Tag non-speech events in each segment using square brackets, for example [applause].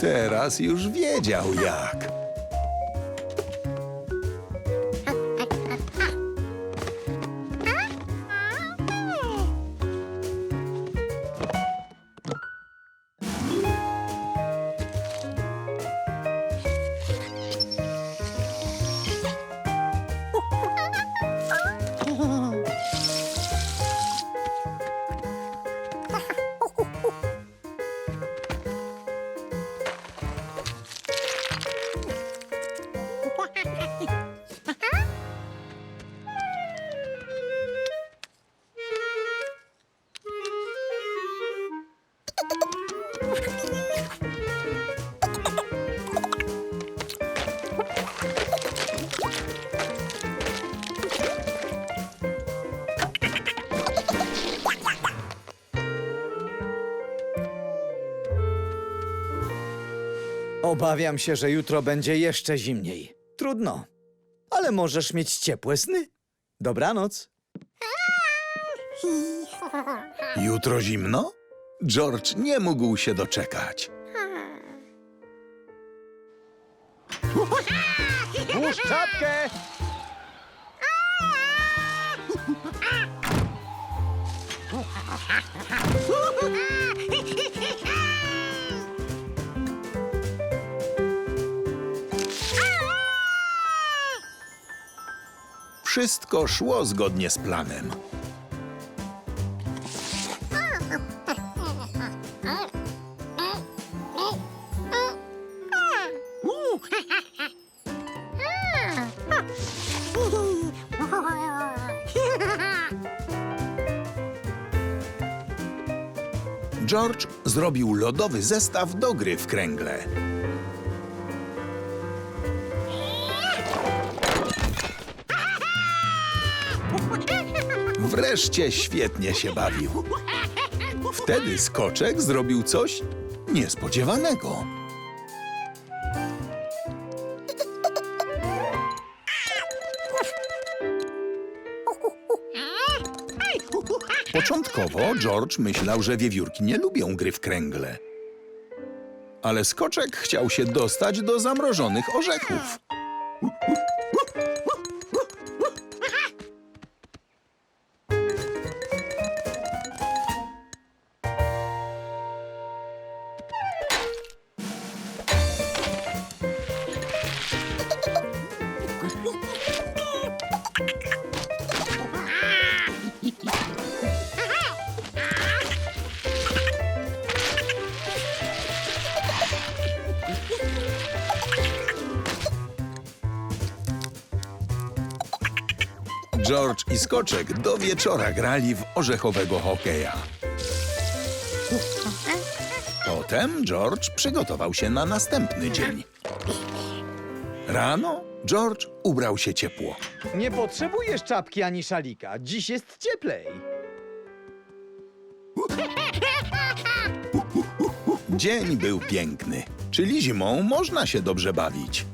Teraz już wiedział jak. Obawiam się, że jutro będzie jeszcze zimniej. Trudno, ale możesz mieć ciepłe sny. Dobranoc. [laughs] Jutro zimno? George nie mógł się doczekać. Włóż czapkę! Wszystko szło zgodnie z planem. George zrobił lodowy zestaw do gry w kręgle. Wreszcie świetnie się bawił. Wtedy skoczek zrobił coś niespodziewanego. Początkowo George myślał, że wiewiórki nie lubią gry w kręgle. Ale skoczek chciał się dostać do zamrożonych orzechów. George i skoczek do wieczora grali w orzechowego hokeja. Potem George przygotował się na następny dzień. Rano George ubrał się ciepło. Nie potrzebujesz czapki ani szalika. Dziś jest cieplej. Dzień był piękny, czyli zimą można się dobrze bawić.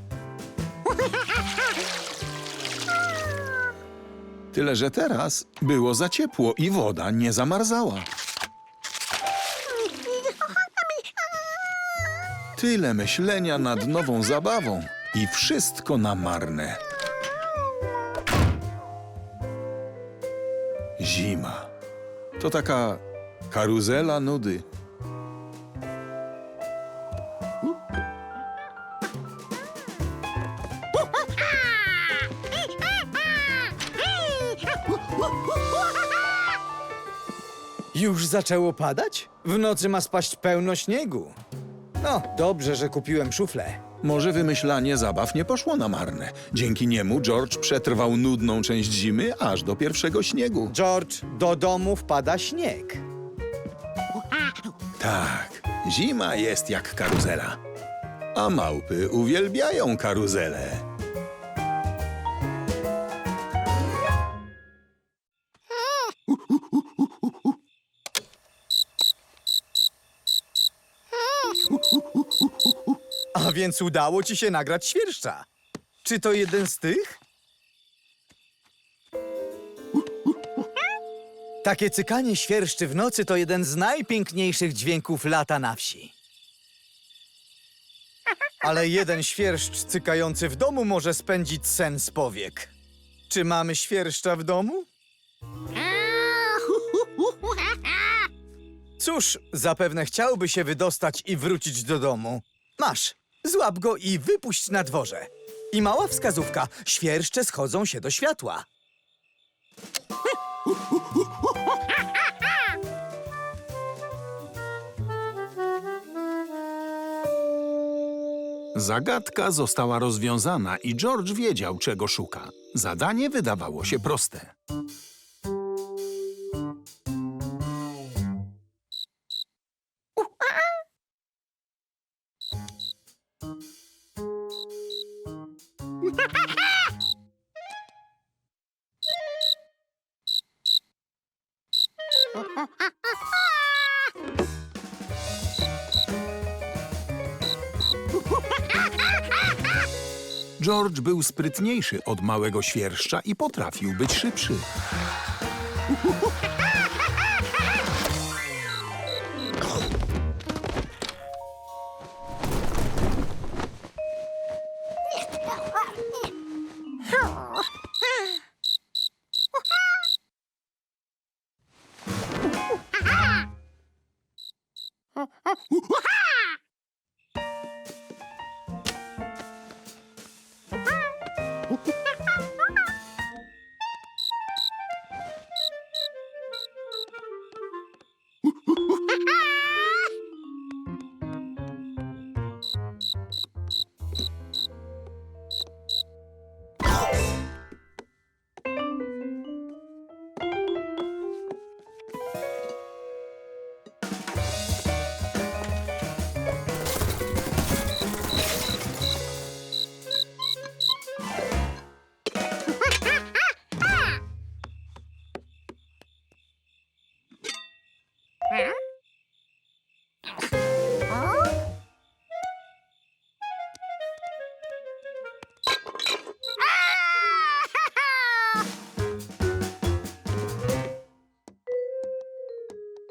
Tyle, że teraz było za ciepło i woda nie zamarzała. Tyle myślenia nad nową zabawą i wszystko na marne. Zima. To taka karuzela nudy. Już zaczęło padać? W nocy ma spaść pełno śniegu. No, dobrze, że kupiłem szuflę. Może wymyślanie zabaw nie poszło na marne. Dzięki niemu George przetrwał nudną część zimy aż do pierwszego śniegu. George, do domu wpada śnieg. Tak, zima jest jak karuzela. A małpy uwielbiają karuzele. Więc udało ci się nagrać świerszcza. Czy to jeden z tych? Takie cykanie świerszczy w nocy to jeden z najpiękniejszych dźwięków lata na wsi. Ale jeden świerszcz cykający w domu może spędzić sen z powiek. Czy mamy świerszcza w domu? [laughs] Cóż, zapewne chciałby się wydostać i wrócić do domu. Masz, złap go i wypuść na dworze. I mała wskazówka, świerszcze schodzą się do światła. Zagadka została rozwiązana i George wiedział, czego szuka. Zadanie wydawało się proste. George był sprytniejszy od małego świerszcza i potrafił być szybszy.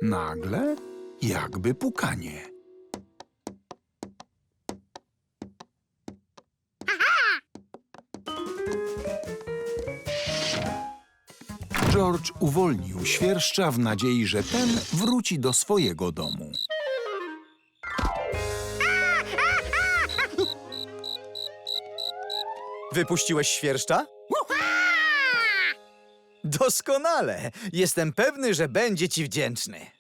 Nagle jakby pukanie. George uwolnił świerszcza w nadziei, że ten wróci do swojego domu. Wypuściłeś świerszcza? Doskonale! Jestem pewny, że będzie ci wdzięczny.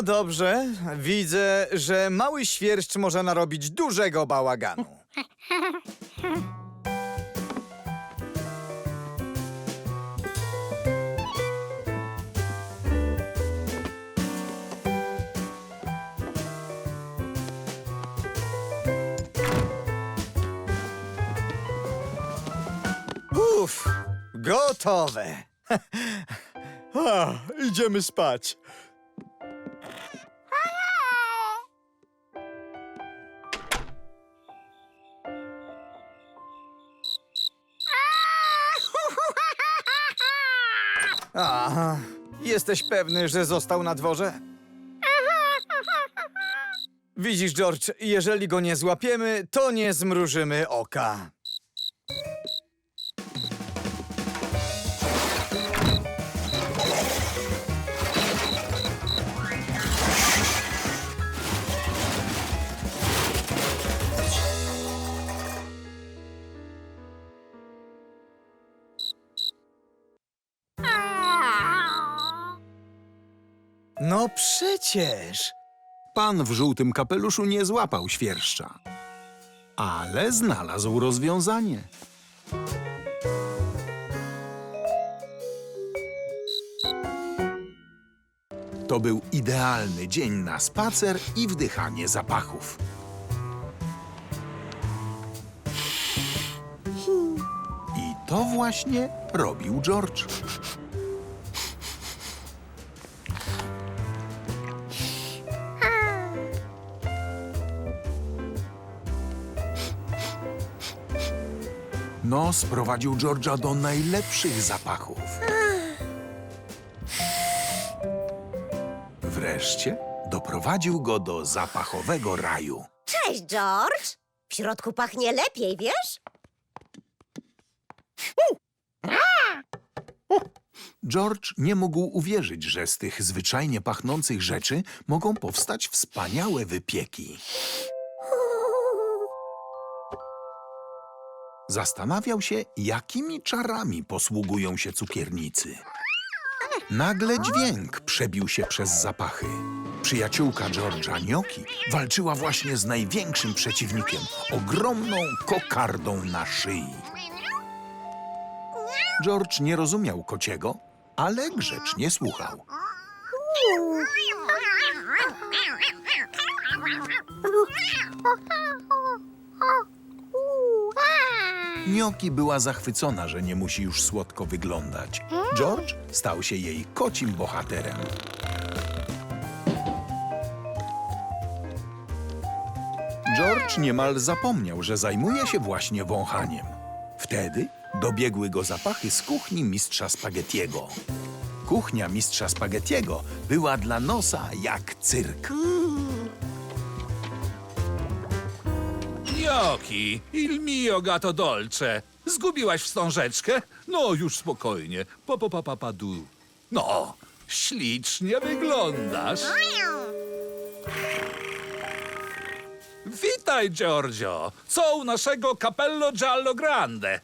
No dobrze, widzę, że mały świerszcz może narobić dużego bałaganu. Uff, gotowe. [laughs] Idziemy spać. Aha, jesteś pewny, że został na dworze? Widzisz, George, jeżeli go nie złapiemy, to nie zmrużymy oka. Przecież. Pan w żółtym kapeluszu nie złapał świerszcza, ale znalazł rozwiązanie. To był idealny dzień na spacer i wdychanie zapachów. I to właśnie robił George. No, sprowadził George'a do najlepszych zapachów. Wreszcie doprowadził go do zapachowego raju. Cześć, George! W środku pachnie lepiej, wiesz? George nie mógł uwierzyć, że z tych zwyczajnie pachnących rzeczy mogą powstać wspaniałe wypieki. Zastanawiał się, jakimi czarami posługują się cukiernicy. Nagle dźwięk przebił się przez zapachy. Przyjaciółka George'a Gnocchi walczyła właśnie z największym przeciwnikiem, ogromną kokardą na szyi. George nie rozumiał kociego, ale grzecznie słuchał. Gnocchi była zachwycona, że nie musi już słodko wyglądać. George stał się jej kocim bohaterem. George niemal zapomniał, że zajmuje się właśnie wąchaniem. Wtedy dobiegły go zapachy z kuchni mistrza spaghettiego. Kuchnia mistrza spaghettiego była dla nosa jak cyrk. Gnocchi, il mio gato dolce. Zgubiłaś wstążeczkę? No, już spokojnie. Pa, pa, pa, pa, pa, du. No, ślicznie wyglądasz. Witaj, Giorgio. Co u naszego Capello Giallo Grande?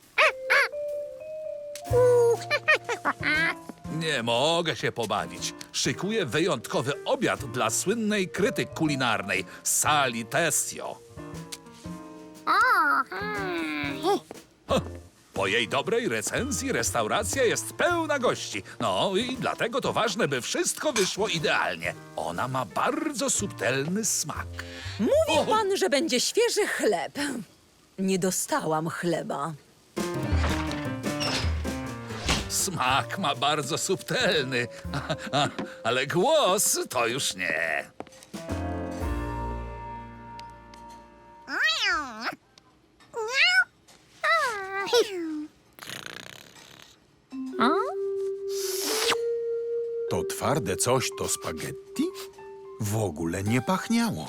Nie mogę się pobawić. Szykuję wyjątkowy obiad dla słynnej krytyk kulinarnej Sali Tessio. Po jej dobrej recenzji restauracja jest pełna gości. No i dlatego to ważne, by wszystko wyszło idealnie. Ona ma bardzo subtelny smak. Mówił O! pan, że będzie świeży chleb. Nie dostałam chleba. Smak ma bardzo subtelny, ale głos to już nie. To twarde coś to spaghetti? W ogóle nie pachniało.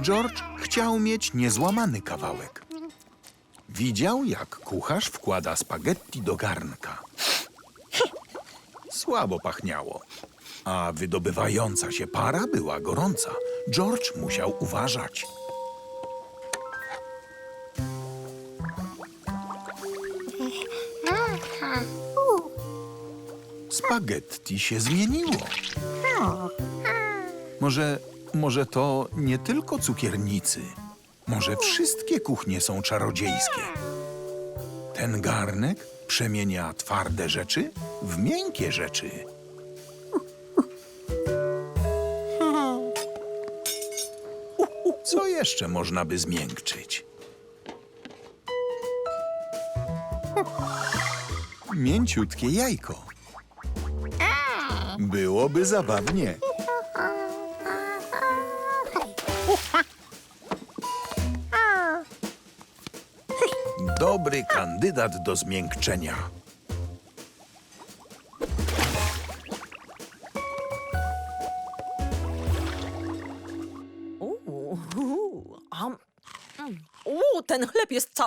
George chciał mieć niezłamany kawałek. Widział, jak kucharz wkłada spaghetti do garnka. Słabo pachniało, a wydobywająca się para była gorąca. George musiał uważać. Spaghetti się zmieniło. Może, może to nie tylko cukiernicy. Może wszystkie kuchnie są czarodziejskie. Ten garnek przemienia twarde rzeczy w miękkie rzeczy. Jeszcze można by zmiękczyć? Mięciutkie jajko. Byłoby zabawnie. Dobry kandydat do zmiękczenia.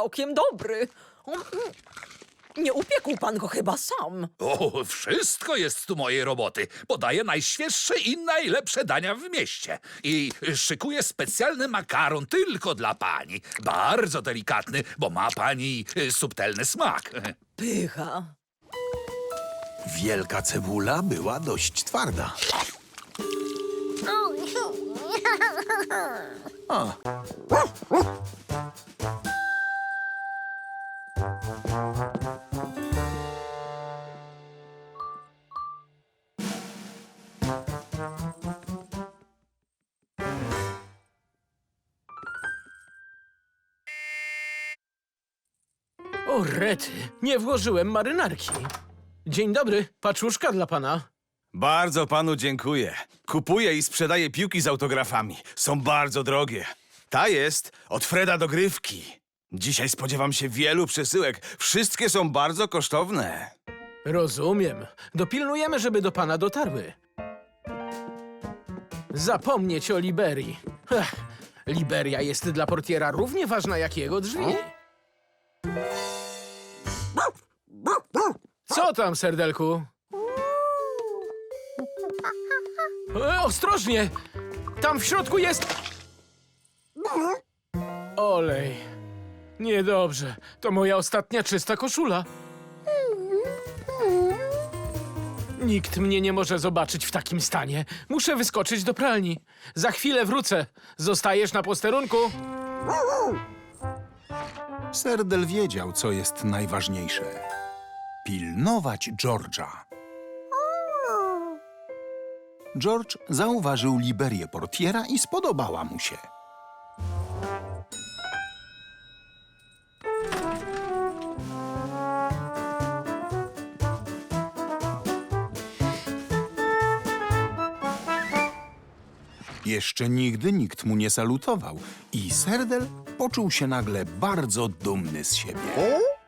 Całkiem dobry. Um, mm. Nie upiekł pan go chyba sam. O, wszystko jest tu mojej roboty. Podaję najświeższe i najlepsze dania w mieście. I szykuję specjalny makaron tylko dla pani. Bardzo delikatny, bo ma pani y, subtelny smak. Pycha. Wielka cebula była dość twarda. [laughs] A. O rety, nie włożyłem marynarki. Dzień dobry, paczuszka dla pana. Bardzo panu dziękuję. Kupuję i sprzedaję piłki z autografami. Są bardzo drogie. Ta jest od Freda Dogrywki. Dzisiaj spodziewam się wielu przesyłek. Wszystkie są bardzo kosztowne. Rozumiem. Dopilnujemy, żeby do pana dotarły. Zapomnieć o Liberii. Ech, Liberia jest dla portiera równie ważna jak jego drzwi. Co tam, serdelku? E, ostrożnie! Tam w środku jest... Olej. Niedobrze. To moja ostatnia czysta koszula. Nikt mnie nie może zobaczyć w takim stanie. Muszę wyskoczyć do pralni. Za chwilę wrócę. Zostajesz na posterunku? Serdel wiedział, co jest najważniejsze. Pilnować George'a. George zauważył Liberię portiera i spodobała mu się. Jeszcze nigdy nikt mu nie salutował i Serdel poczuł się nagle bardzo dumny z siebie.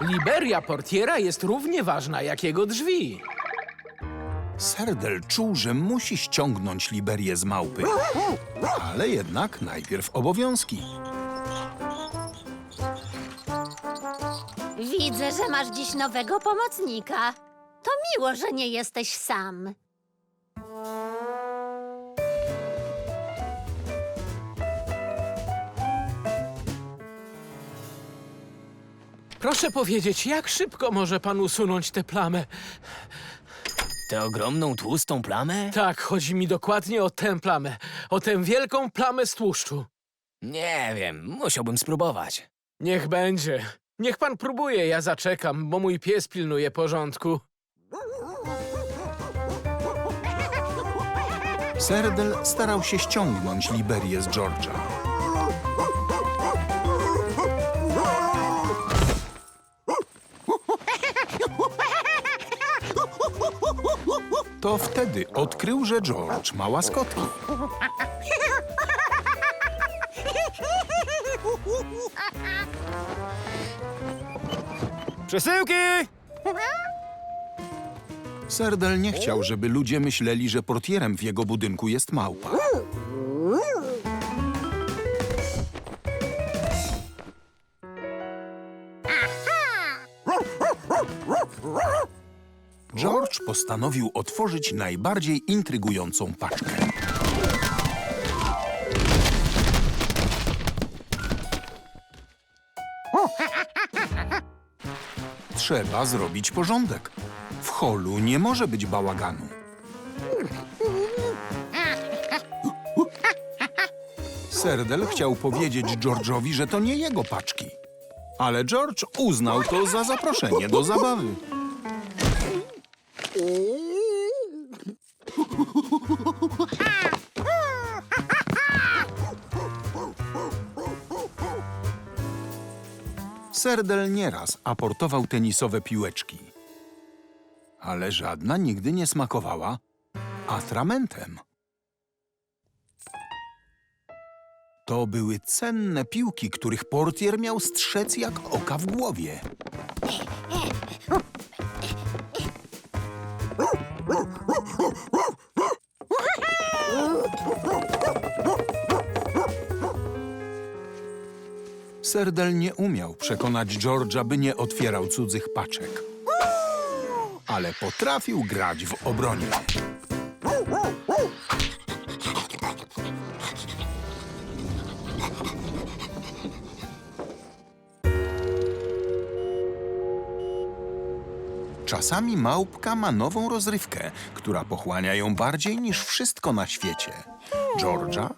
Liberia portiera jest równie ważna jak jego drzwi. Serdel czuł, że musi ściągnąć Liberię z małpy. Ale jednak najpierw obowiązki. Widzę, że masz dziś nowego pomocnika. To miło, że nie jesteś sam. Proszę powiedzieć, jak szybko może pan usunąć tę plamę? Tę ogromną, tłustą plamę? Tak, chodzi mi dokładnie o tę plamę. O tę wielką plamę z tłuszczu. Nie wiem, musiałbym spróbować. Niech będzie. Niech pan próbuje, ja zaczekam, bo mój pies pilnuje porządku. Serdel starał się ściągnąć Liberię z George'a. To wtedy odkrył, że George ma łaskotki. Przesyłki! Serdel nie chciał, żeby ludzie myśleli, że portierem w jego budynku jest małpa. George postanowił otworzyć najbardziej intrygującą paczkę. Trzeba zrobić porządek. W holu nie może być bałaganu. Serdel chciał powiedzieć George'owi, że to nie jego paczki. Ale George uznał to za zaproszenie do zabawy. Serdel nieraz aportował tenisowe piłeczki. Ale żadna nigdy nie smakowała atramentem. To były cenne piłki, których portier miał strzec jak oka w głowie. Serdel nie umiał przekonać George'a, by nie otwierał cudzych paczek. Ale potrafił grać w obronie. Czasami małpka ma nową rozrywkę, która pochłania ją bardziej niż wszystko na świecie. George'a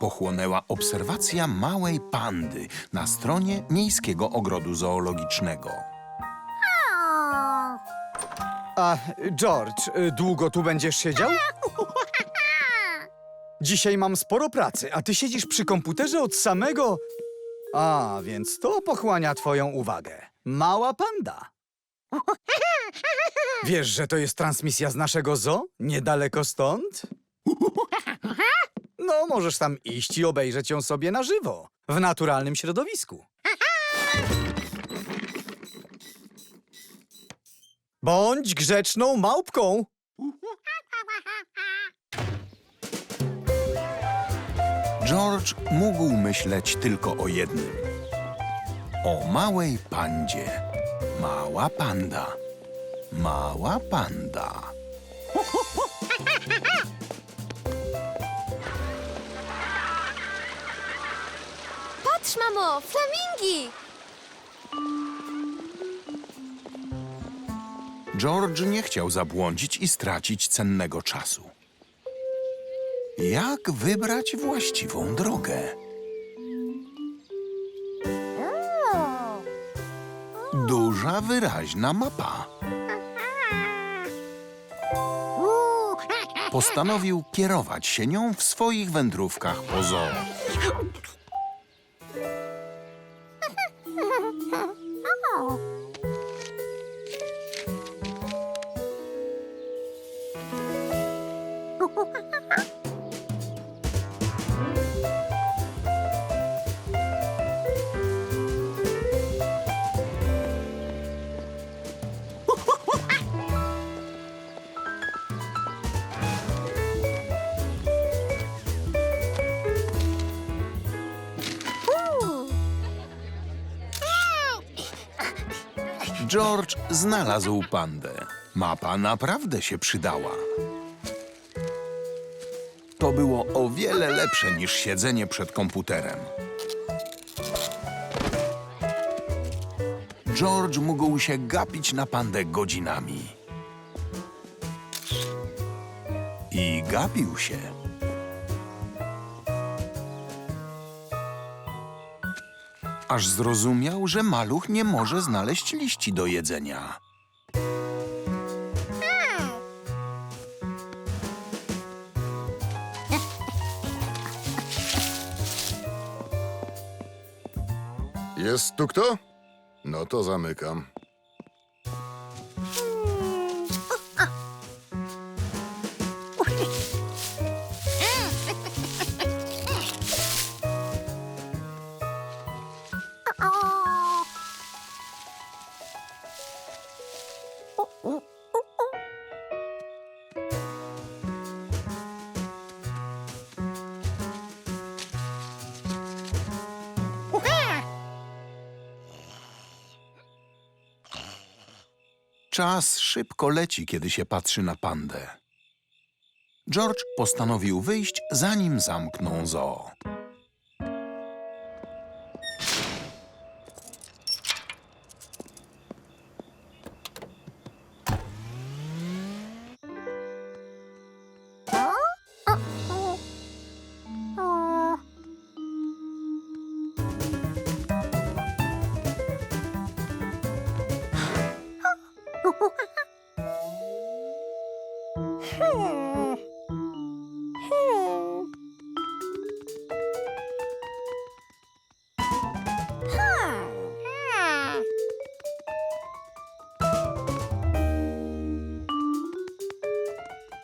pochłonęła obserwacja małej pandy na stronie Miejskiego Ogrodu Zoologicznego. A, George, y, długo tu będziesz siedział? Dzisiaj mam sporo pracy, a ty siedzisz przy komputerze od samego... A, więc to pochłania twoją uwagę. Mała panda. Wiesz, że to jest transmisja z naszego zoo? Niedaleko stąd? No, możesz tam iść i obejrzeć ją sobie na żywo, w naturalnym środowisku. Bądź grzeczną małpką. George mógł myśleć tylko o jednym. O małej pandzie. Mała panda. Mała panda. Patrz, mamo, flamingi! George nie chciał zabłądzić i stracić cennego czasu. Jak wybrać właściwą drogę? Duża, wyraźna mapa. Postanowił kierować się nią w swoich wędrówkach po zoo. George znalazł pandę. Mapa naprawdę się przydała. To było o wiele lepsze niż siedzenie przed komputerem. George mógł się gapić na pandę godzinami. I gapił się. Aż zrozumiał, że maluch nie może znaleźć liści do jedzenia. Jest tu kto? No to zamykam. Czas szybko leci, kiedy się patrzy na pandę. George postanowił wyjść, zanim zamkną zoo.